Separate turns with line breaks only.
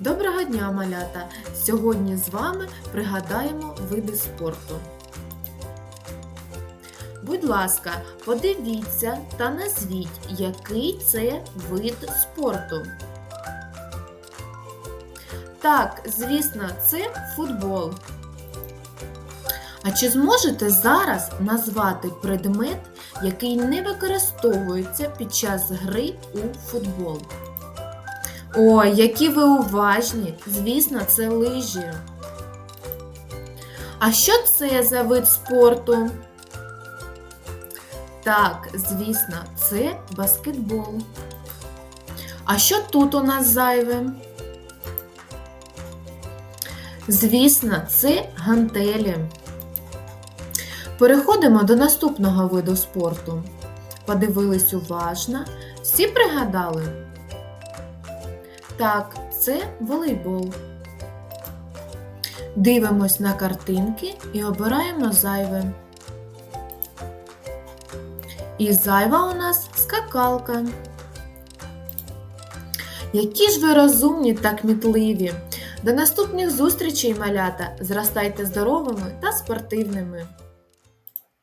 Доброго дня, малята! Сьогодні з вами пригадаємо види спорту. Будь ласка, подивіться та назвіть, який це вид спорту. Так, звісно, це футбол. А чи зможете зараз назвати предмет, який не використовується під час гри у футбол? Ой, які ви уважні! Звісно, це лижі. А що це за вид спорту? Так, звісно, це баскетбол. А що тут у нас зайве? Звісно, це гантелі. Переходимо до наступного виду спорту. Подивились уважно. Всі пригадали? Так, це волейбол. Дивимось на картинки і обираємо зайве. І зайва у нас скакалка. Які ж ви розумні та кмітливі! До наступних зустрічей, малята! Зростайте здоровими та спортивними!